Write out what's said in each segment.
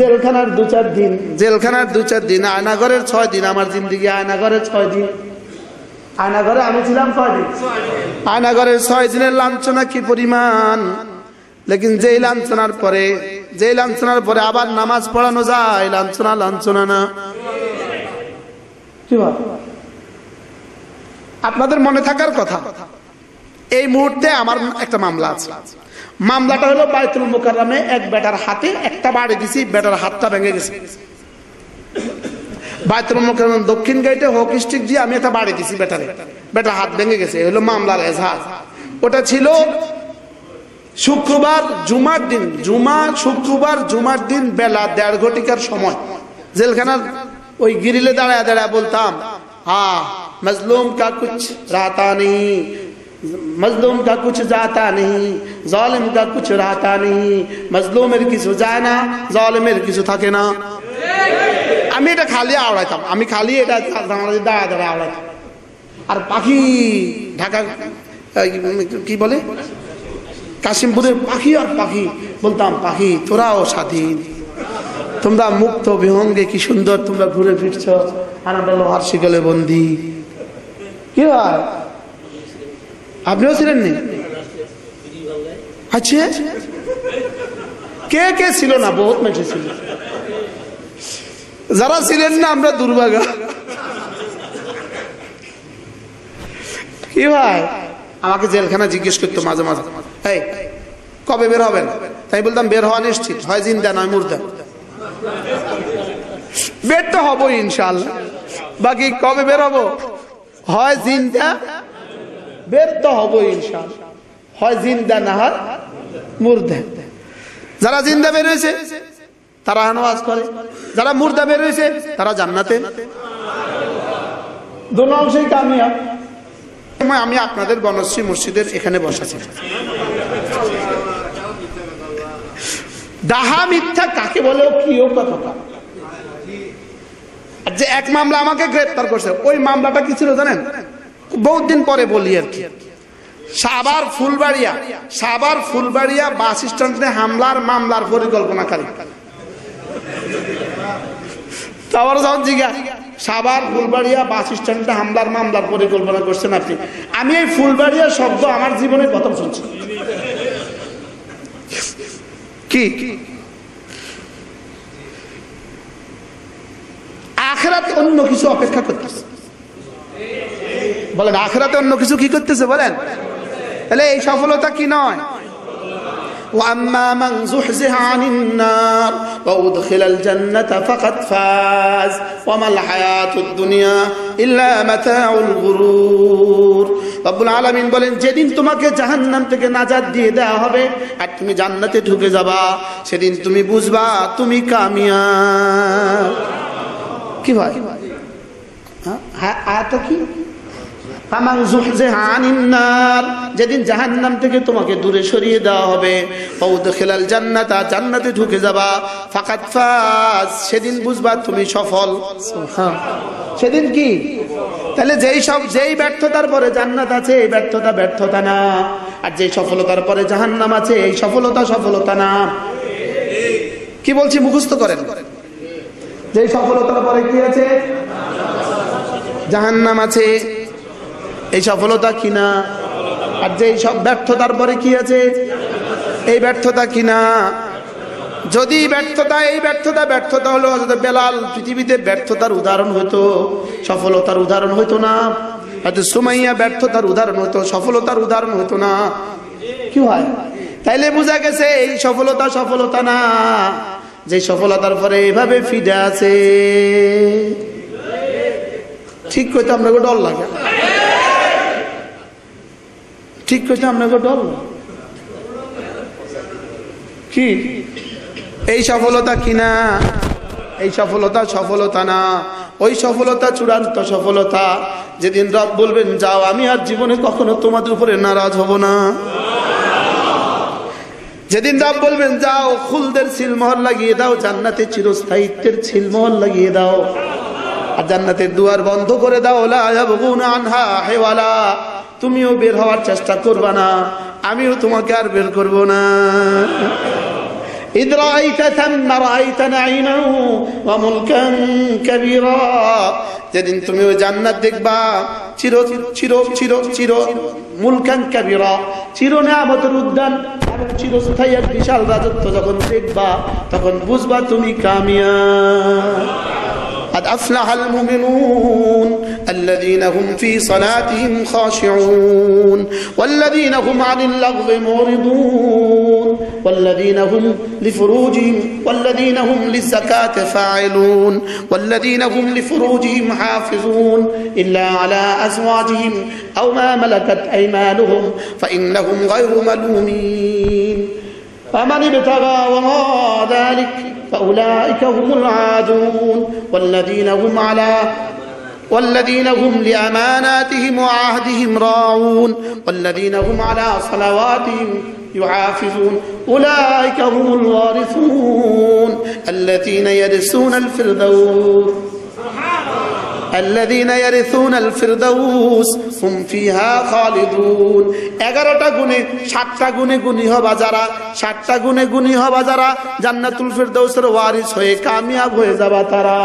জেলখানার দু চার দিন। জেলখানার দু চার দিন আয়নাগরের ছয় দিন আমার জিন্দিগি আয়নাগরের ছয় দিন। আয়নাগরে আমি ছিলাম ছয় দিন। আয়নাগরের ছয় দিনের লাঞ্ছনা কি পরিমাণ? লেকিন যেই লাঞ্ছনার পরে যেই লাঞ্ছনার পরে আবার নামাজ পড়ানো যায় লাঞ্ছনা লাঞ্ছনা না? আপনাদের মনে থাকার কথা এই মুহূর্তে আমার একটা মামলা আছে। মামলাটা হলো বাইতুল মোকাররমে এক বেটার হাতে, একটা বাড়ি দিছি, বেটার হাতটা ভেঙে গেছে। বাইতুল মোকাররম দক্ষিণ গেটে হক স্টিক দিয়ে আমি একটা বাড়ি দিছি বেটারে। বেটার হাত ভেঙে গেছে হলো মামলার এজাহার। ওটা ছিল শুক্রবার জুমার দিন, জুমা শুক্রবার জুমার দিন বেলা দেড় ঘটিকার সময়। জেলখানার ওই গিরিলে দাঁড়ায় দাঁড়ায় বলতাম হা মজলুম কা কুছ রাতা নেই মজলুম কা কুছ যাতা নেই জালিম কা কুছ রাতা নেই মজলুমের কিছু যায় না জালিমের কিছু থাকে না আমি এটা খালি আওড়াইতাম আমি খালি এটা দাঁড়ায় দাঁড়ায় আওড়াইতাম আর পাখি ঢাকা কি বলে কাশিমপুরের পাখি আর পাখি বলতাম পাখি তোরাও স্বাধীন তোমরা মুক্ত বিহঙ্গে কি সুন্দর তোমরা ঘুরে ফিরছ আর আমরা লোহার শিকলে বন্দি কি হয় আপনিও ছিলেন নি? আচ্ছা। কে কে ছিল না? বহুত মেটে ছিল। যারা ছিলেন না, আমরা দুর্ভাগা। কি ভাই? আমাকে জেলখানা জিজ্ঞেস করতো মাঝে মাঝে। এই, কবে বের হবেন? তাই বলতাম, বের হওয়া নিশ্চিত। হয় জিন্দা, নয় মুর্দা। বের তো হব ইনশাল্লাহ বাকি কবে বের হব? হয় জিন্দা বের তো হব ইনশাল্লাহ হয় জিন্দা না হয় মুর্দা। যারা জিন্দা বের হয়েছে, তারা নামাজ করে যারা মুর্দা বের হয়েছে, তারা জান্নাতে। আমি আপনাদের বনশ্রী মসজিদের এখানে বসেছি ডাহা মিথ্যা কাকে বলে কি কথা? যে এক মামলা আমাকে গ্রেপ্তার করছে, ওই মামলাটা কি ছিল জানেন? বহুত দিন পরে বলি আর কি। সাবার ফুলবাড়িয়া সাবার ফুলবাড়িয়া বাস স্ট্যান্ডে হামলার মামলার সাবার ফুলবাড়িয়া বাস স্ট্যান্ডে হামলার মামলার পরিকল্পনা করছেন আপনি। এই ফুলবাড়িয়া শব্দ আমার শুনছি। কি? আখেরাতে অন্য কিছু অপেক্ষা করতেছে। বলেন আখেরাতে অন্য কিছু কি করতেছে বলেন তাহলে এই সফলতা কি নয় واما من زحزح عن النار وادخل الجنه فقد فاز وما الحياه الدنيا الا متاع الغرور রব্বুল আলামিন বলেন যেদিন তোমাকে জাহান্নাম থেকে নাজাত দিয়ে দেওয়া হবে আর তুমি জান্নাতে ঢুকে যাবা সেদিন তুমি বুঝবা তুমি কামিয়াব কি ভাই হ্যাঁ হ্যাঁ আয়াতটা কি ফামান যুহজিহা আনিন নার যেদিন জাহান্নাম থেকে তোমাকে দূরে সরিয়ে দেওয়া হবে ফাউদখিলাল জান্নাতা জান্নাতে ঢুকে যাবা। ফাকাত ফাজ সেদিন বুঝবা তুমি সফল। সেদিন কি? তাহলে যেই সব যেই ব্যর্থতার পরে জান্নাত আছে এই ব্যর্থতা ব্যর্থতা না। আর যেই সফলতার পরে জাহান্নাম আছে এই সফলতা সফলতা না। কি বলছি মুখস্থ করেন। যেই সফলতার পরে কি আছে? জাহান্নাম আছে। এই সফলতা কিনা? আর যে সব ব্যর্থতার পরে কি আছে? এই ব্যর্থতা কিনা? যদি ব্যর্থতা, এই ব্যর্থতা ব্যর্থতা হলো বেলাল পৃথিবীতে ব্যর্থতার উদাহরণ হতো, সফলতার উদাহরণ হতো না। হয়তো সুমাইয়া ব্যর্থতার উদাহরণ হতো, সফলতার উদাহরণ হতো না। কি হয়? তাইলে বোঝা গেছে এই সফলতা সফলতা না। যে সফলতার পরে এভাবে ফিরে আছে। ঠিক কইতে আপনাকে ডর লাগে। ঠিক কইতে আপনাকে ডর লাগে? কি? এই সফলতা কিনা? এই সফলতা সফলতা না। ওই সফলতা চূড়ান্ত সফলতা। যেদিন রব বলবেন, যাও, আমি আর জীবনে কখনো তোমাদের উপরে নারাজ হব না। যেদিন রব বলবেন, যাও, খুলদের সিলমোহর লাগিয়ে দাও, জান্নাতে চিরস্থায়িত্বের সিলমোহর লাগিয়ে দাও। আর জান্নাতের দুয়ার বন্ধ করে দাও আনহা হেওয়ালা। তুমিও বের হওয়ার চেষ্টা করবা না আমিও তোমাকে আর বের করব না إذ رأيت ثم رأيت نعيما وملكا كبيرا যেদিন তুমি ওই জান্নাত দেখবা চির চির চির চির মুলকান কাবিরা চির নিয়ামতের উদ্যান এবং চিরস্থায়ী এক বিশাল রাজত্ব যখন দেখবা তখন বুঝবা তুমি কামিয়া قد أفلح المؤمنون الذين هم في صلاتهم خاشعون والذين هم عن اللغو معرضون والذين هم لفروجهم والذين هم للزكاة فاعلون والذين هم لفروجهم حافظون إلا على أزواجهم أو ما ملكت أيمانهم فإنهم غير ملومين. فمن ابتغى وراء ذلك فأولئك هم العادون والذين هم على والذين هم لأماناتهم وعهدهم راعون والذين هم على صلواتهم يحافظون أولئك هم الوارثون الذين يرثون الفردوس الذين يرثون الفردوس هم فيها خالدون এগারোটা গুণে সাতটা গুণে গুণী হবা যারা সাতটা গুণে গুণী হবা যারা জান্নাতুল ফিরদৌসের ওয়ারিস হয়ে কামিয়াব হয়ে যাবা তারা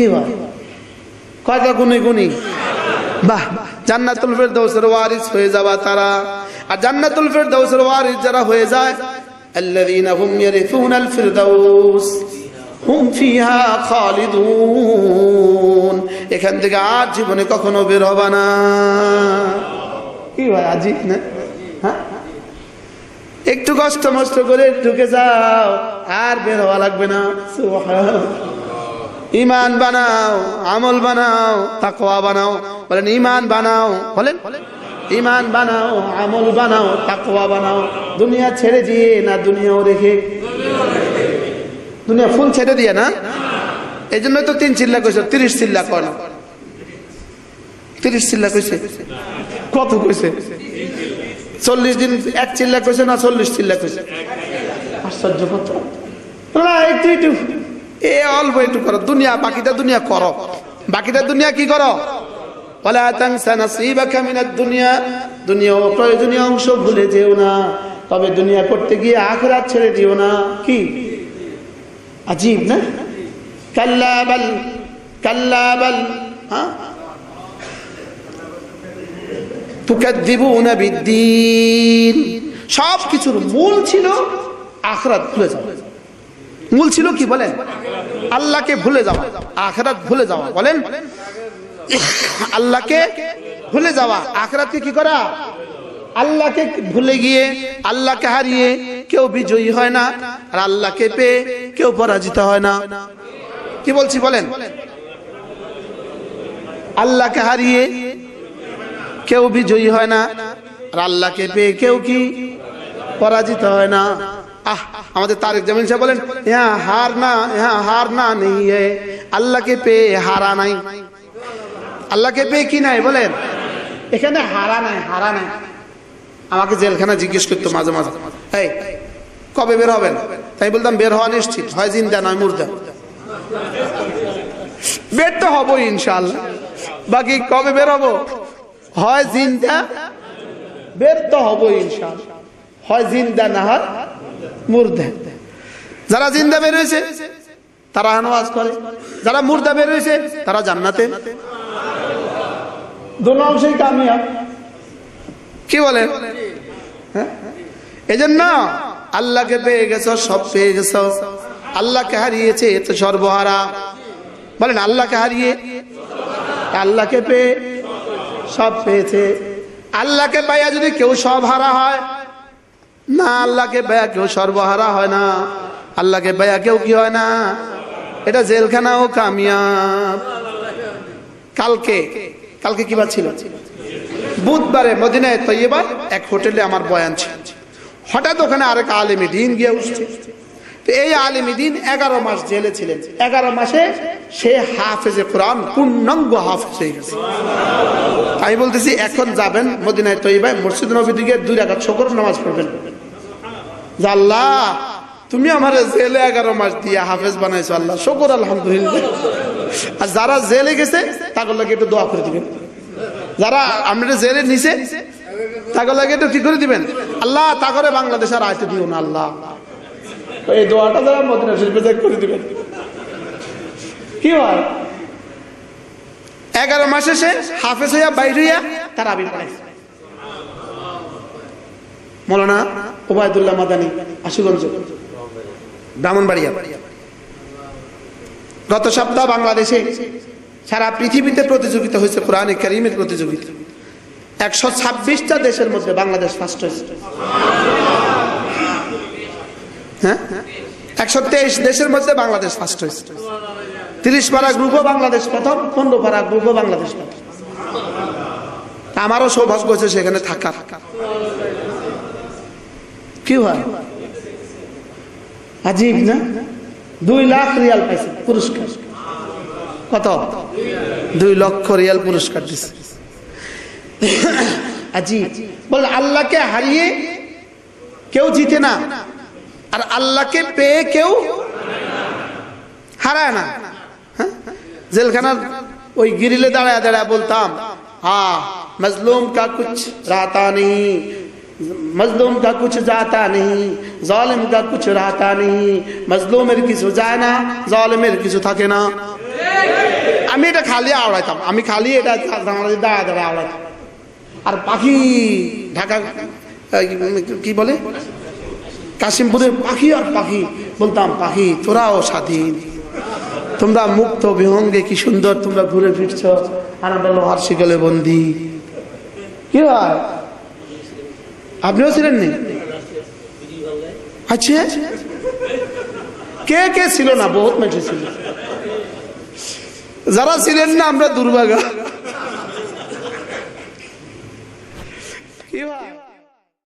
কি হয়? কয়টা গুণে গুণী? বাহ, জান্নাতুল ফেরদৌসের ওয়ারিস হয়ে যাবা তারা। আর জান্নাতুল ফেরদৌসের ওয়ারিস যারা হয়ে যায়, আল্লাযীনা হুম ইয়ারিসুনাল ফিরদাউস হুম ফিহা খালিদুন। এখান থেকে আর জীবনে কখনো বের হবে না। কি ভাই, আজিব না? হ্যাঁ? একটু কষ্ট মষ্ট করে ঢুকে যাও, আর বের হওয়া লাগবে না। সুবহানাল্লাহ। ইমান বানাও, আমল বানাও, তাকওয়া বানাও। বলেন, ইমান বানাও। বলেন, ইমান বানাও, আমল বানাও, তাকওয়া বানাও। দুনিয়া ছেড়ে দিয়ে না দুনিয়াও রেখে? দুনিয়া ফুল ছেড়ে দিয়ে না? এই জন্য তো তিন চিল্লা কইছে, তিরিশ চিল্লা না তিরিশ চিল্লা কইছে? কত কইছে? চল্লিশ দিন এক চিল্লা কইছে না চল্লিশ চিল্লা কইছে? আশ্চর্য কত? এ অল্প একটু করো। দুনিয়া, বাকিটা দুনিয়া করো। বাকিটা দুনিয়া কি করো? সবকিছুর প্রয়োজনীয় অংশ ভুলে না। তবে দুনিয়া করতে গিয়ে আখরাত ছেড়ে না। কি? না? হ্যাঁ? সব কিছুর মূল ছিল আখরাত ভুলে যাবে মূল ছিল কি বলেন? আল্লাহকে ভুলে যাওয়া, আখরাত ভুলে যাওয়া, বলেন? আল্লাহকে ভুলে যাওয়া, আখরাতকে কি করা? আল্লাহকে ভুলে গিয়ে, আল্লাহকে হারিয়ে কেউ বিজয়ী হয় না, আর আল্লাহকে পেয়ে কেউ পরাজিত হয় না। কি বলছি বলেন? আল্লাহকে হারিয়ে কেউ বিজয়ী হয় না, আর আল্লাহকে পেয়ে কেউ কি পরাজিত হয় না? আহ আমাদের তারেক জামিন সাহেব বলেন হ্যাঁ হার না হ্যাঁ হার না নেই আল্লাহকে পেয়ে হারা নাই। আল্লাহকে পেয়ে কি নাই বলেন? এখানে হারা নাই হারা নাই। আমাকে জেলখানা জিজ্ঞেস করতো মাঝে মাঝে, এই, কবে বের হবেন? তাই বলতাম, বের হওয়া নিশ্চিত, হয় জিন্দা নয় মুর্দা। বের তো হব ইনশাল্লাহ বাকি কবে বের হব? হয় জিন্দা, বের তো হব ইনশাল্লাহ হয় জিন্দা না হয় মুর্দা। যারা জিন্দা বের হয়েছে তারা নামাজ করে। যারা মুর্দা বের হয়েছে তারা জান্নাতে। দোনো অংশেই কি বলে? এই জন্য আল্লাহকে পেয়ে গেছ, সব পেয়ে গেছো। আল্লাহকে হারিয়েছে তো সর্বহারা। বলেন, আল্লাহকে হারিয়ে? আল্লাহকে পেয়ে সব পেয়েছে। আল্লাহকে পাইয়া যদি কেউ সব হারা হয় না, আল্লাহকে পাইয়া কেউ সর্বহারা হয় না। আল্লাহকে পাইয়া কেউ কি হয় না? এটা জেলখানাও কামিয়াব। কালকে কালকে কি ছিল? বুধবারে মদিনায় তৈবা এক হোটেলে আমার বয়ান ছিল। হঠাৎ ওখানে আরেক আলেমি দিন গিয়ে উঠছে। তো এই আলেমি দিন এগারো মাস জেলে ছিলেন। এগারো মাসে সে হাফেজে কোরআন, পূর্ণাঙ্গ হাফেজ হয়ে গেছে। আমি বলতেছি, এখন যাবেন মদিনায় তৈবায় মসজিদ নবী দিকে দুই রাখা শকর নামাজ পড়বেন। আল্লাহ, তুমি আমার জেলে এগারো মাস দিয়ে হাফেজ বানাইছো আল্লাহ, শকর, আলহামদুলিল্লাহ। আর যারা জেলে গেছে তাগুলোকে একটু দোয়া করে দিবেন। যারা আমরা জেলে নিছে তাকে লাগে তো কি করে দিবেন? আল্লাহ তা করে বাংলাদেশ আর আয়তে দিও না, আল্লাহ। এই দোয়াটা যারা মদিনা যাই করে দিবেন। কি হয়? এগারো মাসে সে হাফেজ হইয়া বাইর হইয়া তারা আবি পড়াইছে মৌলানা ওবায়দুল্লাহ মাদানি, আশুগঞ্জ। ব্রাহ্মণবাড়িয়া গত সপ্তাহ বাংলাদেশে সারা পৃথিবীতে প্রতিযোগিতা হয়েছে, কোরআনে করিমের প্রতিযোগিতা। একশো ছাব্বিশটা দেশের মধ্যে বাংলাদেশ ফার্স্ট হয়েছে। হ্যাঁ? একশো তেইশ দেশের মধ্যে বাংলাদেশ ফার্স্ট হয়েছে। তিরিশ পারা গ্রুপও বাংলাদেশ প্রথম পনেরো পারা গ্রুপও বাংলাদেশ প্রথম। আমারও সৌভাগ্য হয়েছে সেখানে থাকার। কি হয়? আজীব না? দুই লাখ রিয়াল পাইছে, পুরস্কার। কত? দুই লক্ষ রিয়াল পুরস্কার দিছে। আজীব। বল আল্লাহকে হারিয়ে কেউ জিতে না, আর আল্লাহকে পেয়ে কেউ হারায় না। হ্যাঁ? জেলখানার ওই গিরিলে দাঁড়ায় দাঁড়ায় বলতাম হা মজলুম কা কুছ রাতা নেই। মজলুম কা কুছ যাতা নেই জালিম কা কুছ রাতা নেই মজলুমের কিছু যায় না জালিমের কিছু থাকে না আমি এটা খালি আওড়াইতাম আমি খালি এটা দাঁড়ায় দাঁড়ায় আওড়াইতাম আর পাখি ঢাকা কি বলে কাশিমপুরের পাখি আর পাখি বলতাম পাখি তোরাও স্বাধীন তোমরা মুক্ত বিহঙ্গে কি সুন্দর তোমরা ঘুরে ফিরছ আর আমরা লোহার শিকলে বন্দি কি হয় আপনিও ছিলেননি আচ্ছা কে কে ছিল না বহুত মানুষ ছিল যারা ছিলেন না আমরা দুর্ভাগা কি ভাই